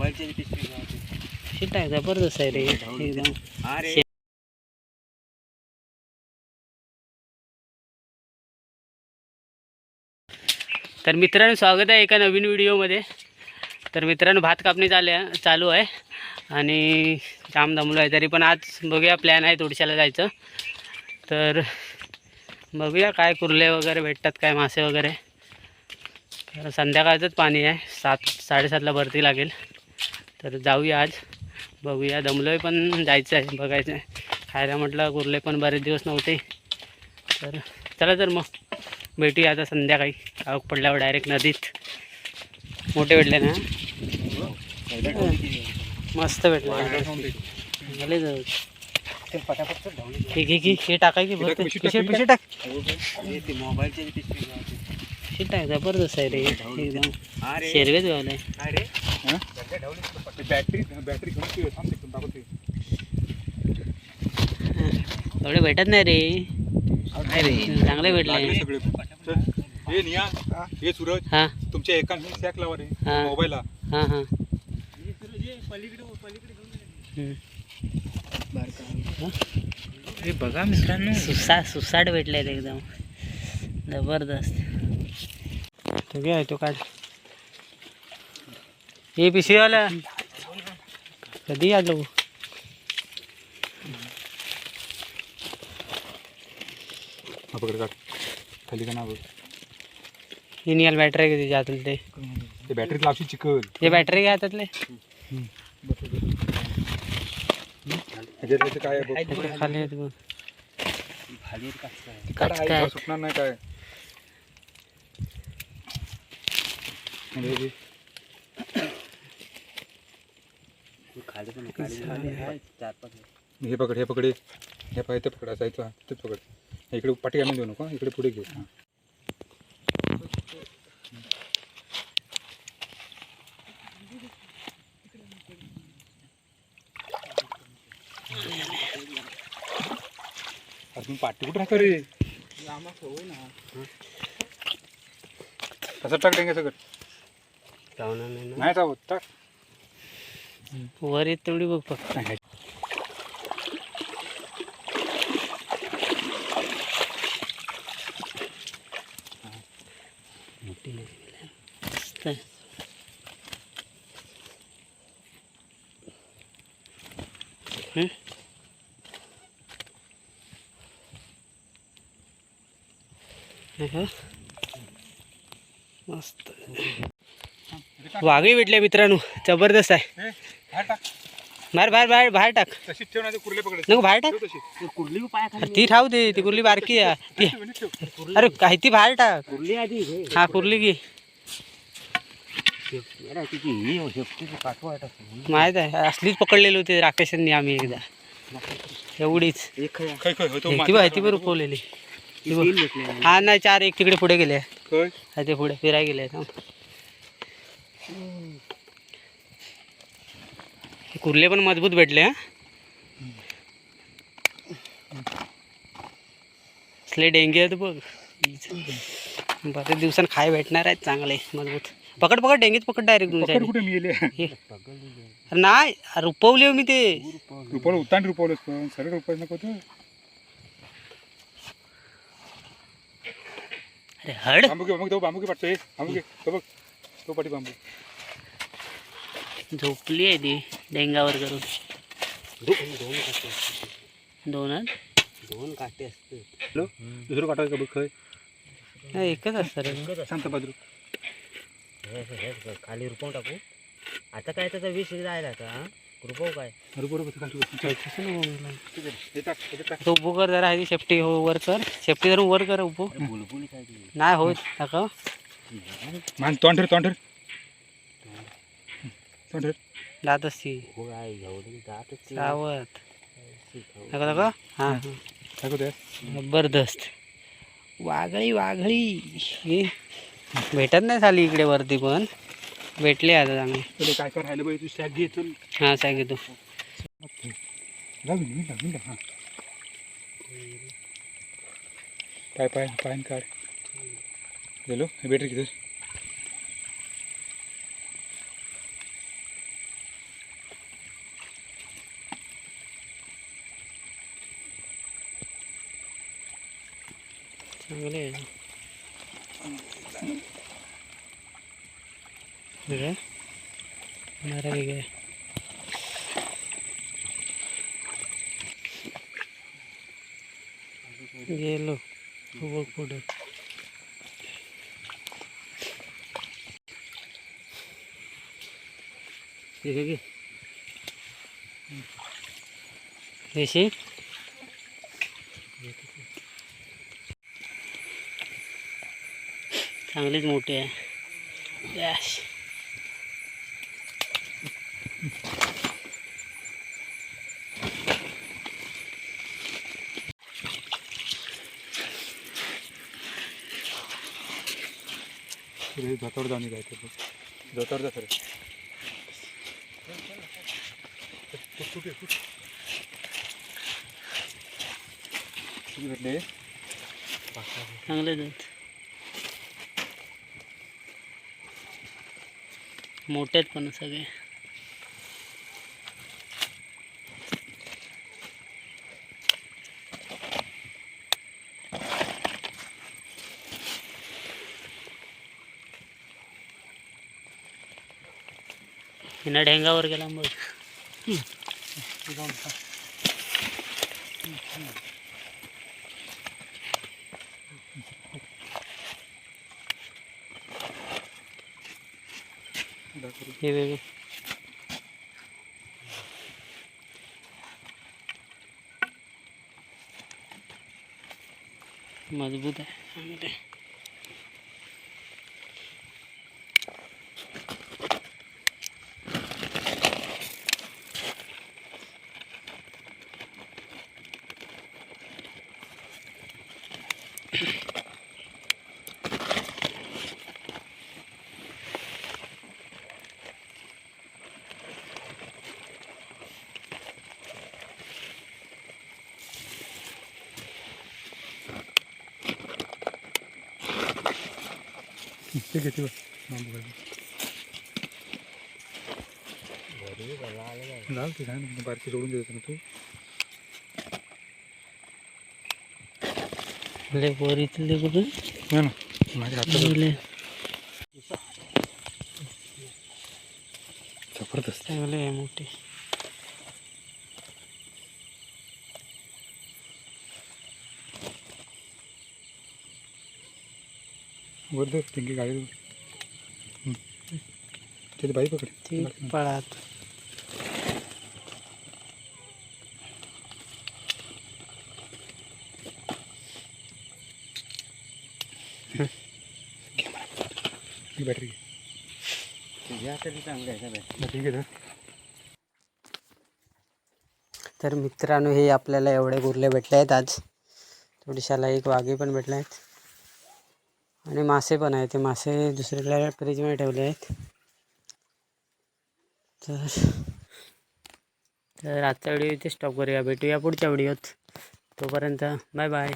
पिशवी शिट जबरदस्त आहे रे. एकदम अरे. तर मित्रांनो स्वागत आहे एका नवीन व्हिडिओमध्ये. तर मित्रांनो भात कापणी चालू आहे चालू आहे. आणि जाम दमलो आहे. तरी पण आज बघूया प्लॅन आहे तोडशाला जायचं. तर बघूया काय कुर्ले वगैरे भेटतात काय मासे वगैरे. संध्याकाळचंच पाणी आहे. सात साडेसातला भरती लागेल. तर जाऊया आज. बघूया. दमलो आहे पण जायचं आहे बघायचं आहे. खायला म्हटलं कुर्ले पण बरेच दिवस नव्हते. तर चला तर मग. भेटूया आता संध्याकाळी. आवक पडल्यावर डायरेक्ट नदीत. मोठे भेटले ना? मस्त भेटले. झाले जाऊ हे हे टाकाय की भरते. टाक जबरदस्त आहे रे. एकदम शेरवेच अरे. बॅटरी बॅटरी घेऊन ठेव, थांब तिकडून दाखवते. एवढे भेटत नाही रे. काय रे चांगले भेटले. सगळे. हे निया हे? सूरज हां. तुमच्या एका सॅक लावा रे हा. मोबाईलला. हां हां. हे बघा मित्रांनो. सुसा सुसाट भेटले एकदम. जबरदस्त. तो घे आहे तो काढ. हे। पिशवीवाला कधी आलो हा, पकड काढ खाली का ना बघ हे निघाल बॅटरी किती त्यातले ते ते बॅटरी लावशी चिकल हे बॅटरी घ्या त्यातले ह्याच्यात त्याचं काय आहे बघ इकडे खाली आहेत बघ खाली एक काच काय ते काढ, काय? आहे, सुटणार नाही काय म्हणजे हे- खाली पण खाली आहे, चार पाच हे पकड हे पकडे हे. हे पाहिजे ते पकड असायचं ते पकड इकडे पाठी आणून देऊ नको इकडे पुढे घे हा. तुम्ही पाठी कुठं राहता रे कसं टाक डेंगे सगळं नाही नाही चावत टाक वर येत तेवढी बघ फक्त. नाही मस्त हं? मस्त. वाघही भेटले मित्रांनो. जबरदस्त आहे. बाहेर बाहेर बाहेर बाहेर टाक. तशीच ठेव नाही कुर्ले पकड. नको बाहेर टाक. ठेव तशी. कुर्ली पाय ती राहू दे ती कुर्ली बारकी आहे. ती ठेव. अरे काही ती बाहेर टाक. कुर्ली आधी हा कुर्ली की माहीत आहे. असलीच पकडलेली होती राकेशांनी आम्ही एकदा. एवढीच. एक खया काय काय होतो ती बघ ती बरं रुपवलेली ती बघ. तीन भेटले हा नाही चार एक तिकडे पुढे गेले. काय ते पुढे फिरायला गेले कुर्ले पण मजबूत भेटले हा. असले डेंगे आहेत बघ. बरेच दिवसांनी खाय भेटणार आहेत चांगले मजबूत. पकड पकड डेंगीच पकड डायरेक्ट. अरे नाही रुपवली हो मी ते. रुपवलं उतान रुपवलंच पण. सरळ रुपये नको तर अरे हड. बांबू घे बांबू घे, तो बांबू घे पाठतो बांबू घे तो बघ तो पाठी बांबू. झोपली आहे ती. डेंगावर करून. दोन दोन काटे असते दोन दोन काटे दुसरं काटायचं बघ खय नाही एकच असतं रे. शांत बाजू खाली रुपव टाकू. आता काय त्याचा विष जायला आता हा? रुपव काय? तो उभं कर जरा आहे सेफ्टी हो वर कर सेफ्टी धरून वर कर उभं? नाही होत टाका मान तोंड ठेव तोंड हो ती. सावत. टाका टाका हां टाकू दे जबरदस्त. वाघळी वाघळी भेटत नाही झाली इकडे वरती पण. भेटले आता चांगले. काय काय राहिलं बाई? तू सॅक घे चल हां सांग तू हा. पाय पाय पाय न काढ गेलो हे बॅटरी किती मारा वेगळं आहे गेलो हो बघ पुढं ठीक आहे की देशी चांगलीच मोठी आहे. यश जोतावर जाऊन जायचं जोतावर जा सर किती भेटले चांगलेच आहेत मोठे आहेत पण सगळे. हिना ढेंगावर गेला मग. हे वेगळं मजबूत आहे चांगलं आहे आलं काय जाऊ ते काय नाही बारकी सोडून देतो ना तू लय वर इथले कुठून हो ना माझ्या हातात जबरदस्त चांगले आहे मोठे वर टिंकी गाडी. तिथे बाई पकड. ती पळात. बॅटरी. तर मित्रांनो हे आपल्याला एवढे गुरले भेटले आहेत आज थोडीशाला एक वाघे पण भेटले आहेत आणि मासे पण आहेत. ते मासे दुसरीकडे फ्रीजमध्ये ठेवले आहेत. तर तर आजचा व्हिडिओ इथे स्टॉप करूया. भेटूया पुढच्या व्हिडिओत. तोपर्यंत बाय बाय.